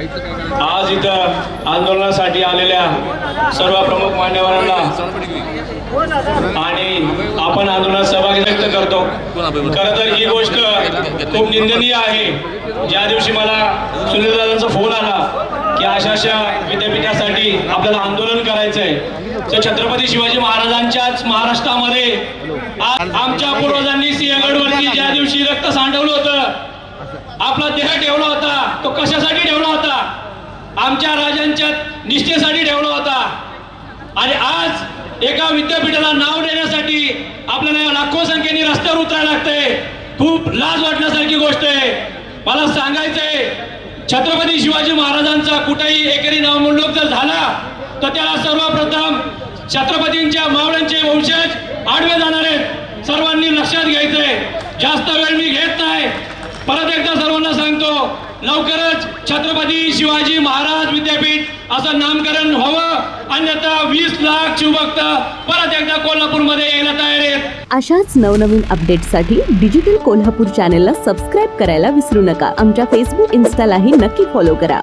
आज इथं आंदोलनासाठी आलेल्या सर्व प्रमुख मान्यवरांना आणि आपण आंदोलनात सहभागी व्यक्त करतो. खरं तर ही गोष्ट खूप निंदनीय आहे. ज्या दिवशी मला सुनील दादांचा फोन आला की अशा अशा विद्यापीठासाठी आपल्याला आंदोलन करायचंय तर छत्रपती शिवाजी महाराजांच्याच महाराष्ट्रामध्ये आमच्या पूर्वजांनी सिंहगडवरती ज्या दिवशी रक्त सांडवलं होतं आपला देह ठेवला होता तो कशासाठी ठेवला होता? आमच्या राजांच्या निष्ठेसाठी ठेवला होता. आणि आज एका विद्यापीठाला नाव देण्यासाठी आपल्याला लाखो संख्येने रस्त्यावर उतरायला लागते खूप लाज वाटण्यासारखी गोष्ट आहे. मला सांगायचंय छत्रपती शिवाजी महाराजांचा कुठेही एकेरी नावमोल्लोक जर झाला तर त्याला सर्वप्रथम छत्रपतींच्या मावळ्यांचे वंशज आडवे जाणार आहेत. सर्वांनी लक्षात घ्यायचंय. जास्त वेळ मी घेत नाही परत एकदा सर्वांना सांगतो लवकरच छत्रपती शिवाजी महाराज विद्यापीठ असं नामकरण व्हावं. अन्यथा वीस लाख शिवभक्त परत एकदा कोल्हापूरमध्ये यायला तयार आहेत. अशाच नवनवीन अपडेट्ससाठी डिजिटल कोल्हापूर चॅनेलला सबस्क्राईब करायला विसरू नका. आमच्या फेसबुक इन्स्टालाही नक्की फॉलो करा.